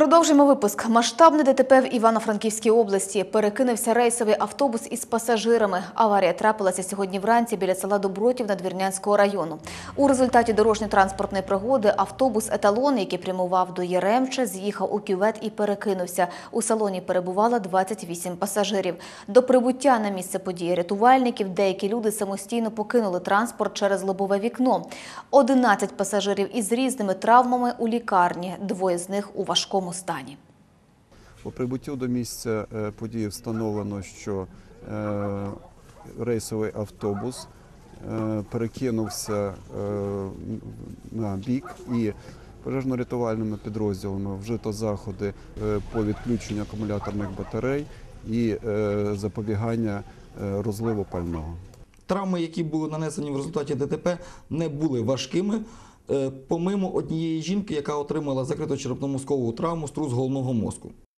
Продовжимо випуск. Масштабне ДТП в Івано-Франківській області. Перекинувся рейсовий автобус із пасажирами. Аварія трапилася сьогодні вранці біля села Добротів Надвірнянського району. У результаті дорожньо-транспортної пригоди автобус «Еталон», який прямував до Єремча, з'їхав у кювет і перекинувся. У салоні перебувало 28 пасажирів. До прибуття на місце події рятувальників деякі люди самостійно покинули транспорт через лобове вікно. 11 пасажирів із різними травмами у лікарні, двоє з них у важкому стані. По прибуттю до місця е, події встановлено, що е, рейсовий автобус е, перекинувся на бік і пожежно-рятувальними підрозділами вжито заходи по відключенню акумуляторних батарей і запобігання розливу пального. Травми, які були нанесені в результаті ДТП, не були важкими. Е, Помимо однієї жінки, яка отримала закрито черепно-мозкову травму струс головного мозку.